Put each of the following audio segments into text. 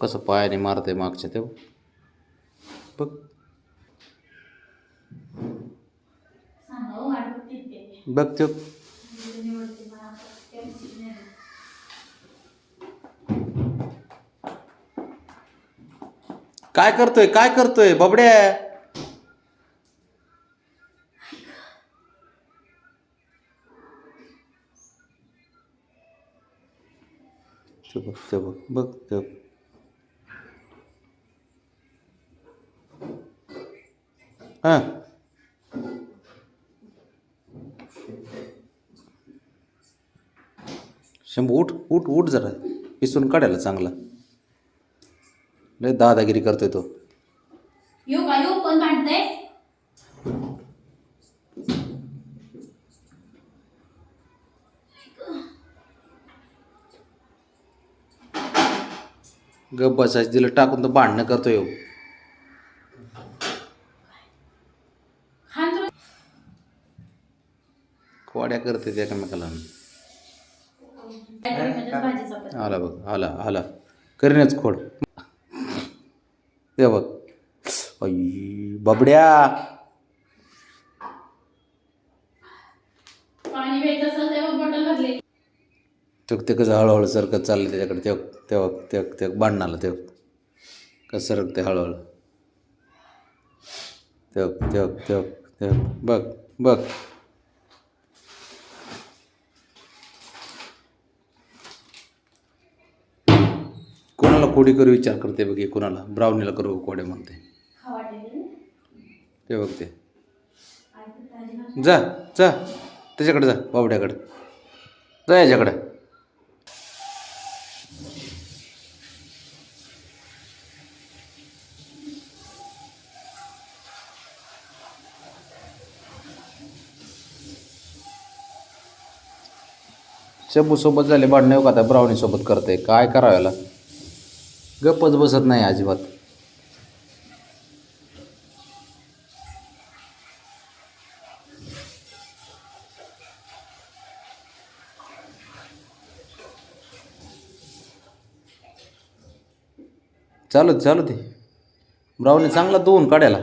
कसं पायाने मारते मागच्या ते बघ. बघ त्यो. काय करतोय? काय करतोय? बबड्या. बघ बघ बघ ते बघ. हा. शंभू उठ उठ उठ जरा. पिसून काढायला चांगला. लय दादागिरी करतोय तो. येऊ का? येऊ कोण भांडतंय? गप बसायचं दिलं टाकून तो भांडणं करतो कोड्या करते ते एकमेकाला. चपाती. आला बघ आला आला. करीनच खोड. ते बघ. बबड्या. तेव्हा भरली. तो कसं हळूहळू सरकत चाललं त्याच्याकडे तेव्हा तेव्हा ते ते भांडणाला तेव्हा. कसं सरकते हळूहळू. तेव्हा तेव्हा तेव्हा तेव्हा. बघ बघ. कोणाला कोडी करू विचार करते बघ हे कोणाला? ब्राउनीला करू कोड्या म्हणते? ते बघते. जा जा. त्याच्याकडे जा बावड्याकडे. जा याच्याकडे. शंभू सोबत झाले भांडणे का आता ब्राउनी सोबत करते काय करावं याला? गप्पच बसत नाही अजिबात. चालू चालू ते ब्राऊनी चांगला दोन काढायला.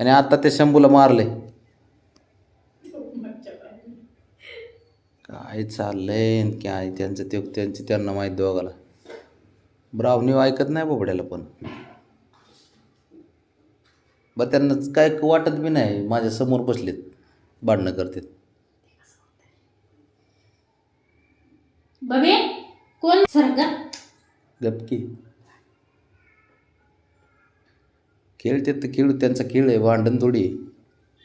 आणि आता ते शंभूला मारले. काय चाललंय काय? त्यांचं ते त्यांची त्यांना माहीत दोघाला. ब्राऊनी ऐकत नाही बोबड्याला पण. बरं त्यांना काय वाटत बी नाही माझ्यासमोर बसलेत भांडणं करतात. बबे कोण? सरका गपकी खेळतात तर खेळू त्यांचा खेळ आहे भांडण थोडी आहे.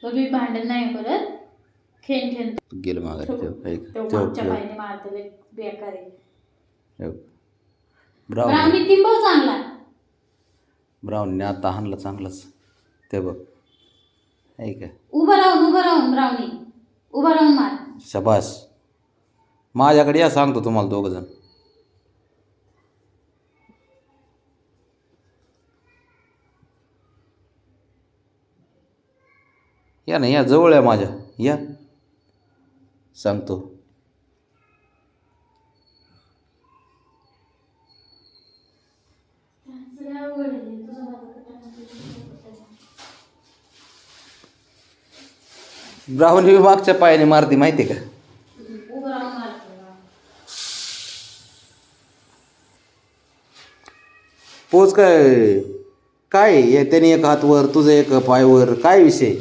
बबे भांडण नाही करत. खेळ खेळ. गेलं तो ठेव. ऐक. तो ठेव मागच्या ठेव. बाईने मारतो लय बेकार आहे. ठेव. ब्राऊन ब्राउनी चांगला ब्राऊनने आता हाणला चांगलाच. ते बघ. ऐक. उभं राहून उभं राहून ब्राउनी उभं राहून मार. शबास. माझ्याकडे या सांगतो तुम्हाला दोघं जण. या ना या जवळ आहे माझ्या. या. सांगतो. ब्राऊन ही मागच्या पायाने मारती माहिती का? उभं राहून मारतो पोच काय? काय? त्याने एक हात वर तुझं एक पाय वर काय विषय?